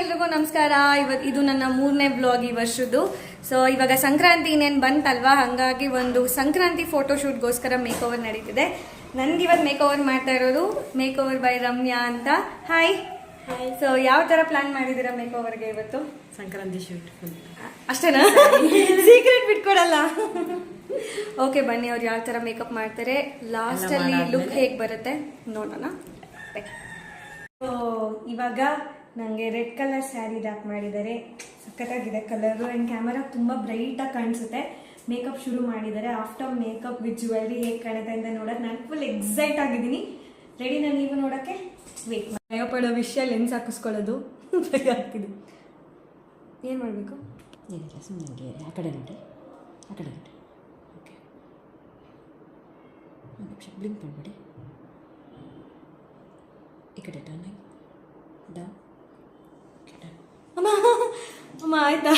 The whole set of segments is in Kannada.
ಎಲ್ರಿಗೂ ನಮಸ್ಕಾರ. ಇವತ್ತು ಇದು ನನ್ನ ಮೂರನೇ ಬ್ಲಾಗ್ ಈ ವರ್ಷದ್ದು. ಸೊ ಇವಾಗ ಸಂಕ್ರಾಂತಿ ಇನ್ನೇನು ಬಂತಲ್ವಾ? ಹಾಗಾಗಿ ಒಂದು ಸಂಕ್ರಾಂತಿ ಫೋಟೋಶೂಟ್ಗೋಸ್ಕರ ಮೇಕ್ ಓವರ್ ನಡೀತಿದೆ. ನನ್ಗೆ ಇವತ್ತು ಮೇಕ್ ಓವರ್ ಮಾಡ್ತಾ ಇರೋದು ಮೇಕ್ ಓವರ್ ಬೈ ರಮ್ಯಾ ಅಂತ. ಹಾಯ್ ಸೊ ಯಾವ ಥರ ಪ್ಲಾನ್ ಮಾಡಿದ್ದೀರಾ ಮೇಕ್ ಓವರ್ಗೆ ಇವತ್ತು? ಸಂಕ್ರಾಂತಿ ಶೂಟ್ ಅಷ್ಟೇನಾ? ಸೀಕ್ರೆಟ್ ಬಿಟ್ಕೊಡಲ್ಲ. ಓಕೆ ಬನ್ನಿ ಅವ್ರು ಯಾವ ಥರ ಮೇಕಪ್ ಮಾಡ್ತಾರೆ. ಲಾಸ್ಟ್ ಅಲ್ಲಿ ಲುಕ್ ಹೇಗೆ ಬರುತ್ತೆ ನೋಡೋಣ. ಇವಾಗ ನನಗೆ ರೆಡ್ ಕಲರ್ ಸ್ಯಾರಿ ರ್ಯಾಪ್ ಮಾಡಿದ್ದಾರೆ. ಸಖತ್ತಾಗಿದೆ ಕಲರು. ಆ್ಯಂಡ್ ಕ್ಯಾಮರಾ ತುಂಬ ಬ್ರೈಟಾಗಿ ಕಾಣಿಸುತ್ತೆ. ಮೇಕಪ್ ಶುರು ಮಾಡಿದ್ದಾರೆ. ಆಫ್ಟರ್ ಮೇಕಪ್ ವಿತ್ ಜುವೆಲ್ರಿ ಹೇಗೆ ಕಾಣುತ್ತೆ ಅಂತ ನೋಡೋಕೆ ನಾನು ಫುಲ್ ಎಕ್ಸೈಟ್ ಆಗಿದ್ದೀನಿ. ನಾನು ನೀವು ನೋಡೋಕ್ಕೆ ವೇಟ್ ಭಯಪಡೋ ವಿಷಯ ಲೆನ್ಸ್ ಹಾಕಿಸ್ಕೊಳ್ಳೋದು. ಭಯ ಆಗ್ತಿದೆ. ಏನು ಮಾಡಬೇಕು? ಏನಿಲ್ಲ ಸುಮ್ಮನೆ ಆ ಕಡೆ ನೋಡಿ. ಆ ಕಡೆ ನೋಡಿ. ಓಕೆ. ಒಂದು ನಿಮಿಷ ಬ್ಲಿಂಕ್ ಮಾಡಿಬಿಡಿ. ಈ ಕಡೆ ಟರ್ನ್ ಆಗಿ ಅಮ್ಮ ಆಯ್ತಾ?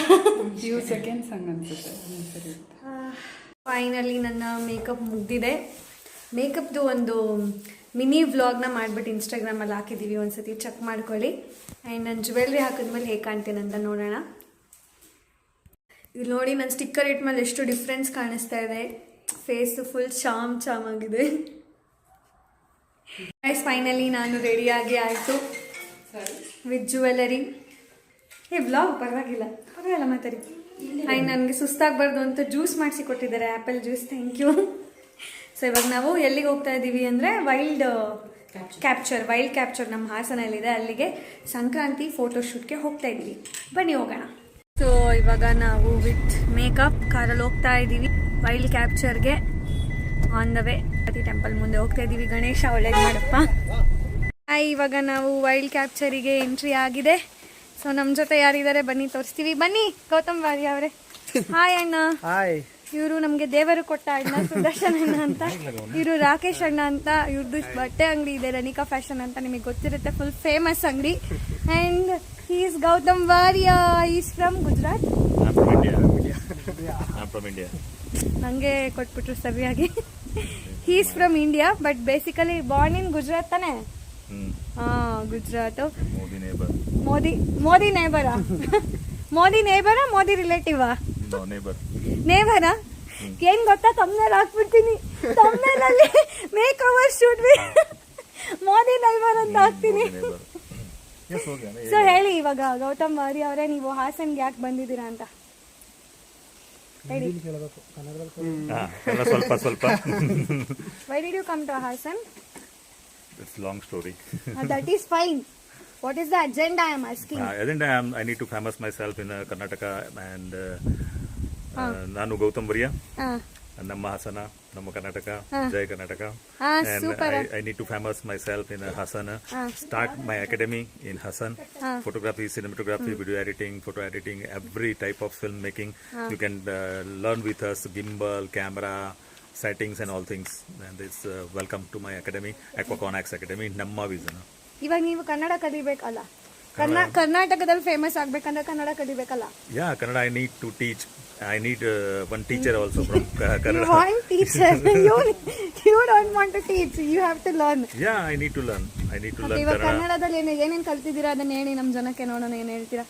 ಫ್ಯೂ ಸೆಕೆಂಡ್ಸ್ ಹಂಗೆ ಅನ್ಸುತ್ತೆ ಫೈನಲಿ ನನ್ನ ಮೇಕಪ್ ಮುಗ್ದಿದೆ. ಮೇಕಪ್ದು ಒಂದು ಮಿನಿ ವ್ಲಾಗ್ನ ಮಾಡಿಬಿಟ್ಟು ಇನ್ಸ್ಟಾಗ್ರಾಮಲ್ಲಿ ಹಾಕಿದ್ದೀವಿ ಒಂದ್ಸತಿ ಚೆಕ್ ಮಾಡ್ಕೊಳ್ಳಿ. ಆ್ಯಂಡ್ ನಾನು ಜ್ಯುವೆಲ್ರಿ ಹಾಕಿದ್ಮೇಲೆ ಹೇಗೆ ಕಾಣ್ತೀನಿ ಅಂತ ನೋಡೋಣ. ಇಲ್ಲಿ ನೋಡಿ ನನ್ನ ಸ್ಟಿಕ್ಕರ್ ಇಟ್ಮೇಲೆ ಎಷ್ಟು ಡಿಫ್ರೆನ್ಸ್ ಕಾಣಿಸ್ತಾ ಇದೆ. ಫೇಸ್ ಫುಲ್ ಚಾಮ್ ಚಾಮ್ ಆಗಿದೆ. ಫೈನಲಿ ನಾನು ರೆಡಿಯಾಗಿ ಆಯಿತು. ವಿತ್ ಜ್ಯುವೆಲರಿ ಏ ಬ್ಲಾಗ್ ಪರವಾಗಿಲ್ಲ. ಪರವಾಗಿಲ್ಲ ಮಾತಾಡಿ. ಹಾಯ್ ನನಗೆ ಸುಸ್ತಾಗಬಾರ್ದು ಅಂತ ಜ್ಯೂಸ್ ಮಾಡಿಸಿ ಕೊಟ್ಟಿದ್ದಾರೆ apple juice thank you so ಇವಾಗ ನಾವು ಎಲ್ಲಿಗೆ ಹೋಗ್ತಾ ಇದ್ದೀವಿ ಅಂದರೆ ವೈಲ್ಡ್ ಕ್ಯಾಪ್ಚರ್ ವೈಲ್ಡ್ ಕ್ಯಾಪ್ಚರ್ ನಮ್ಮ ಹಾಸನಲ್ಲಿದೆ. ಅಲ್ಲಿಗೆ ಸಂಕ್ರಾಂತಿ ಫೋಟೋಶೂಟ್ಗೆ ಹೋಗ್ತಾ ಇದ್ದೀವಿ ಬನ್ನಿ ಹೋಗೋಣ. ಸೊ ಇವಾಗ ನಾವು ವಿತ್ ಮೇಕಪ್ ಕಾರಲ್ಲಿ ಹೋಗ್ತಾ ಇದ್ದೀವಿ ವೈಲ್ಡ್ ಕ್ಯಾಪ್ಚರ್ಗೆ ಆನ್ ದ ವೇ ಪ್ರತಿ ಟೆಂಪಲ್ ಮುಂದೆ ಹೋಗ್ತಾ ಇದ್ದೀವಿ ಗಣೇಶ ಒಳ್ಳೇದು ಮಾಡಪ್ಪ. ಹಾಯ್ ಇವಾಗ ನಾವು ವೈಲ್ಡ್ ಕ್ಯಾಪ್ಚರಿಗೆ ಎಂಟ್ರಿ ಆಗಿದೆ. ಸೊ ನಮ್ಮ ಜೊತೆ ಯಾರಿದ್ದಾರೆ? ಬನ್ನಿ ತೋರಿಸ್ತೀವಿ. ಬನ್ನಿ ಗೌತಮ್ ಬಾರಿ ಅವರೇ. ಹಾಯ್ ಅಣ್ಣ. ಹಾಯ್ ಇವರು ನಮಗೆ ದೇವರು ಕೊಟ್ಟ ಅಣ್ಣ ಸುದರ್ಶನ್ ಅಣ್ಣ ಅಂತ. ಇವರು ರಾಕೇಶ್ ಅಣ್ಣ ಅಂತ. ಇವ್ರದ್ದು ಬಟ್ಟೆ ಅಂಗಡಿ ಇದೆ ರನಿಕಾ ಫ್ಯಾಷನ್ ಅಂತ ನಿಮಗೆ ಗೊತ್ತಿರುತ್ತೆ. ಫುಲ್ ಫೇಮಸ್ ಅಂಗಡಿ. And is Gautam Variya. Is from Gujarat ನಂಗೆ from India. From India. ನನಗೆ ಕೊಟ್ಬಿಟ್ರು ಸರಿಯಾಗಿ is from India but basically born in Gujarat ತಾನೇ. ಗುಜರಾತು. ಮೋದಿ ಮೋದಿ ನೇಬರಾ ಮೋದಿ ನೇಬರಾ ಮೋದಿ ರಿಲೇಟಿವಾ. ನೇಬರಾ ಏನ್ ಗೊತ್ತಾ? ತಮ್ನೇಲ್ ಹಾಕ್ಬಿಡ್ತೀನಿ. ತಮ್ನೇಲಲ್ಲಿ make over shoot Modi neighbour ಅಂತ ಹಾಕ್ತೀನಿ. ಸೊ ಹೇಳಿ. ಇವಾಗ ಗೌತಮ್ ವಾರಿ ಅವರೇ ನೀವು ಹಾಸನ್ಗೆ ಯಾಕೆ ಬಂದಿದ್ದೀರಾ ಅಂತ? ಹೇಳಿ. ಸ್ವಲ್ಪ ಸ್ವಲ್ಪ. Why did you come to Hassan It's long story. That is fine what is the agenda I am asking Uh, I think I, am, I need to famous myself in uh, Karnataka and uh, uh, ನಾನು ಗೌತಮ್ ಬರಿಯಾ ನಮ್ಮ ಹಾಸನ ನಮ್ಮ ಕರ್ನಾಟಕ ಜಯ Karnataka Ah, and super. I, I need to famous myself in uh, Hassan start my academy in Hassan photography cinematography video editing photo editing every type of filmmaking you can uh, learn Settings and all things this welcome to my academy ಆಕ್ವಾಕಾನ್ಯಾಕ್ಸ್ academy ನಮ್ಮ ವಿಸನ್ ಇವಾಗ ನೀವು ಕನ್ನಡ ಕಲಿಬೇಕಲ್ಲ? ಕರ್ನಾಟಕದಲ್ಲಿ ಫೇಮಸ್ ಆಗಬೇಕಂದ್ರೆ Kannada ಕಲಿಬೇಕಲ್ಲ? Yeah Kannada I need to teach I need one teacher also from Kannada. Why teacher you you don't want to teach you have to learn yeah I need to learn I need to learn ಕನ್ನಡದಲ್ಲಿ ಏನು ಏನೇನು ಕಲ್ತಿದ್ದೀರಾ? ಅದನ್ನ ಹೇಳಿ ನಮ್ಮ ಜನಕ್ಕೆ ನೋಡೋಣ ಏನು ಹೇಳ್ತೀರಾ?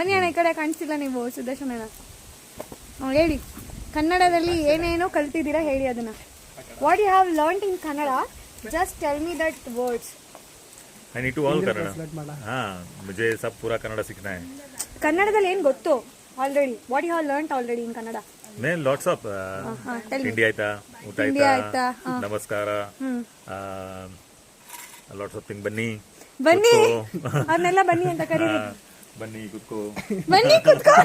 ಬನ್ನಿ ಅಣ್ಣ ಈ ಕಡೆ ಕಾಣಿಸ್ತಿಲ್ಲ ನೀವು ಸುದರ್ಶನ ಅಣ್ಣ. ಹೇಳಿ. ಕನ್ನಡದಲ್ಲಿ ಏನೇನೋ ಕಲ್ತಿದ್ದೀರಾ ಹೇಳಿ ಅದನ್ನ what you have learn in Kannada just tell me that words I need to all Kannada हाँ मुझे सब पूरा कन्नड़ सीखना है ಕನ್ನಡದಲ್ಲಿ ಏನು ಗೊತ್ತು already what you have learn already in Kannada मैं लॉट्स ऑफ ಹಾ ಟೆಲ್ ಮಿ ತಿಂಡಿ ಆಯ್ತಾ ಊಟ ತಿಂಡಿ ಆಯ್ತಾ? ಆಯ್ತಾ ನಮಸ್ಕಾರ ಲಾಟ್ಸ್ ಆಫ್ ಥಿಂಗ್ ಬನ್ನಿ ಬನ್ನಿ ಕೂತ್ಕೋ. ಅದನ್ನೆಲ್ಲ ಬನ್ನಿ ಅಂತ ಕರೀರಿ ಆ, ಬನ್ನಿ ಕುತ್ಕೋ ಬನ್ನಿ ಕುತ್ಕೋ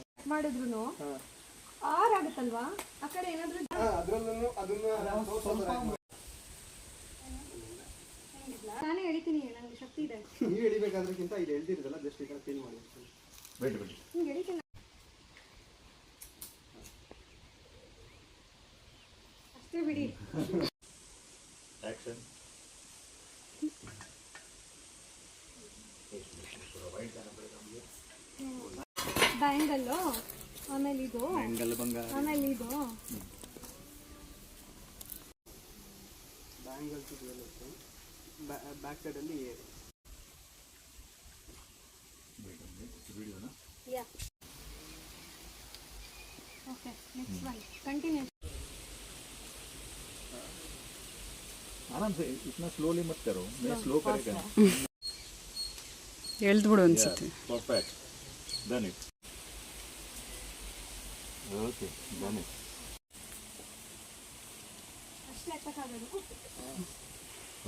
ಮಾಡಿದ್ರು ಆರ್ ಆಗುತ್ತಲ್ವಾ? ಆ ಕಡೆ ಏನಾದ್ರು ನಾನೇ ಹೇಳ್ತೀನಿ ನಂಗೆ ಶಕ್ತಿ ಇದೆ. ನೀವು ಎಳಿಬೇಕಾದ್ರಕ್ಕಿಂತ ಇಲ್ಲಿ ಎಳ್ದಿರೋದಲ್ಲ ಜಸ್ಟ್ ಈ ಕಡೆ ಫೀಲ್ ಮಾಡಿ. ಹಿಂಗೆ ಎಳಿತೀನಿ. ಅಷ್ಟೇ ಬಿಡಿ. ಬ್ಯಾಂಗಲ್ಲು ಆಮೇಲೆ ಇದು ಆ್ಯಂಗಲ್ ಬಂಗಾರ ಆಮೇಲೆ ಇದು ಬ್ಯಾಂಗಲ್ಸ್ ಜ್ಯುವೆಲ್ಲರ್ಸ್ ಬ್ಯಾಕ್ ಸೈಡಲ್ಲಿ yeah okay next one continue आराम से इतना स्लोली मत करो मैं स्लो करेगा ಎಳ್ದ್ಬಿಡು ಅನ್ಸುತ್ತೆ परफेक्ट डन इट ಓಕೆ ಬನ್ನಿ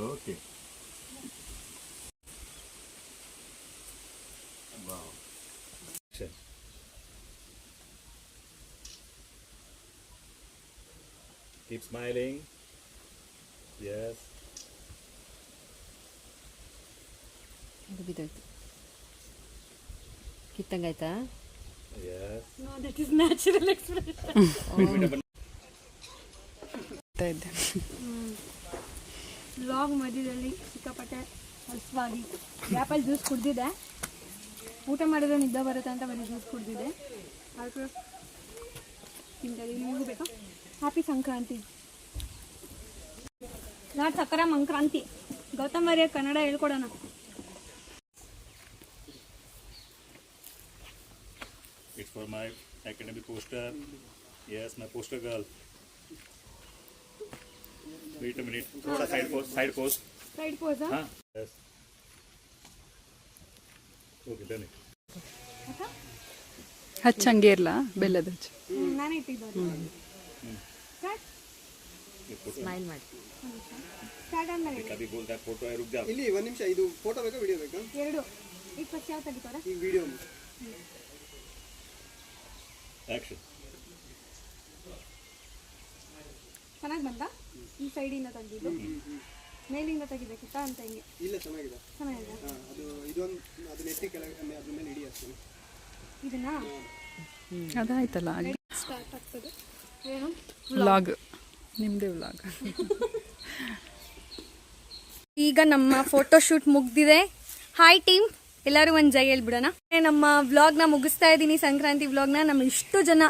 ಓಕೆ ಸರಿ Keep smiling. Yes. ಇದು ಬಿದ್ದಾಯ್ತು ಕಿತ್ತಂಗಾಯ್ತಾ no that is natural expression long ಮಧ್ಯದಲ್ಲಿ ಸಿಕ್ಕಾಪಟ್ಟೆ ಹಸುವಾಗಿ. ಆ್ಯಪಲ್ ಜ್ಯೂಸ್ ಕುಡ್ದಿದ್ದೆ ಊಟ ಮಾಡಿದ್ರೆ ನಿದ್ದೆ ಬರುತ್ತೆ ಅಂತ ಬರೀ ಜ್ಯೂಸ್ ಕುಡ್ದಿದ್ದೆ ಅದಕ್ಕೆ ತಿಂತಾರೆ ನಿಮಗೂ ಬೇಕಾ? ಹ್ಯಾಪಿ ಸಂಕ್ರಾಂತಿ. ನಾಡ್ ಸಕ್ಕರ ಮಂಕ್ರಾಂತಿ. ಗೌತಮ್ ಅರಿಯ ಕನ್ನಡ ಹೇಳ್ಕೊಡೋಣ. It's for my academy poster. Yes, my poster girl. Wait a minute. Thoda side pose. Side pose. Side pose. Huh? Yes. Okay, done it. ಹಚ್ಚಂಗೆ ಇರಲ್ಲ ಬೆಲ್ಲದ ಹಚ್ಚ ನಾನು ಇಟ್ಟಿದ್ದೀನಿ ಸ್ಟಾರ್ಟ್ ಸ್ಮೈಲ್ ಮಾಡಿ ಸ್ಟಾರ್ಟ್ ಆದ್ಮೇಲೆ ನಿಮಿಷ ಇದು ಫೋಟೋ ಬೇಕಾ ವಿಡಿಯೋ ಬೇಕಾ ಎರಡು ಈಗ ಫಸ್ಟ್ ಯಾವ ವಿಡಿಯೋ Action. ಚೆನ್ನಾಗಿ ಬಂದ ಈ ಸೈಡಿಂದ ತೆಗೆದಿದ್ದು ಮೇಲಿಂದ ತೆಗಿಬೇಕಿತ್ತಾ ಅಂತ ಹಿಂಗೆ? ಇಲ್ಲ ಚೆನ್ನಾಗಿದೆ. ಚೆನ್ನಾಗಿದೆ. ಹಾಂ ಅದು ಇದೊಂದು ಅದು ನೆತ್ತಿ ಕೆಳಗೆ ಅದ್ರ ಮೇಲೆ ಇಡಿ ಅಷ್ಟೇ. ಇದನ್ನ? ಅದಾಯ್ತಲ್ಲ ಆಗಿ ಸ್ಟಾರ್ಟ್ ಆಗ್ತದೆ. ಏನು? ವ್ಲಾಗ್ ನಿಮ್ಮದೇ ವ್ಲಾಗ್ ಈಗ ನಮ್ಮ ಫೋಟೋ ಶೂಟ್ ಮುಗ್ದಿದೆ. ಹಾಯ್ ಟೀಮ್ ಎಲ್ಲರೂ ಒಂದ್ ಜೈ ಹೇಳ್ಬಿಡೋಣ. ನಮ್ಮ ವ್ಲಾಗ್ನ ಮುಗಿಸ್ತಾ ಇದ್ದೀನಿ ಸಂಕ್ರಾಂತಿ ವ್ಲಾಗ್ನ ನಮ್ ಇಷ್ಟು ಜನ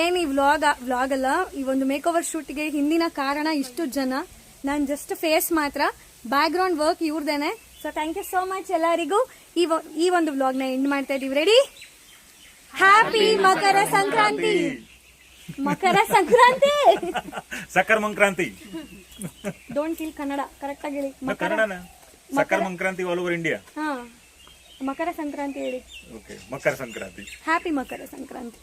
ಏನು ಈ ವ್ಲಾಗ್ ವ್ಲಾಗ್ ಅಲ್ಲ ಈ ಒಂದು ಮೇಕ್ ಓವರ್ ಶೂಟ್ಗೆ ಹಿಂದಿನ ಕಾರಣ ಇಷ್ಟು ಜನ. ನಾನು ಜಸ್ಟ್ ಫೇಸ್ ಮಾತ್ರ background work ಇವ್ರದೇನೆ. So thank you so much ಎಲ್ಲರಿಗೂ. ಈ ಒಂದು ಈ ಒಂದು ವ್ಲಾಗ್ನ ಎಂಡ್ ಮಾಡ್ತಾ ಇದೀವಿ. Ready happy Makara Sankranti. ಮಕರ ಸಂಕ್ರಾಂತಿ. ಸಕ್ಕರ್ ಮಂಕ್ರಾಂತಿ. Don't kill Kannada. ಕರೆಕ್ಟ್ ಆಗಿ ಹೇಳಿ. ಮಕರ ಸಕ್ಕರ್ ಮಂಕ್ರಾಂತಿ ಆಲ್ ಓವರ್ ಇಂಡಿಯಾ ಹಾ. ಮಕರ ಸಂಕ್ರಾಂತಿ ಹೇಳಿ. ಓಕೆ ಮಕರ ಸಂಕ್ರಾಂತಿ. ಹ್ಯಾಪಿ ಮಕರ ಸಂಕ್ರಾಂತಿ.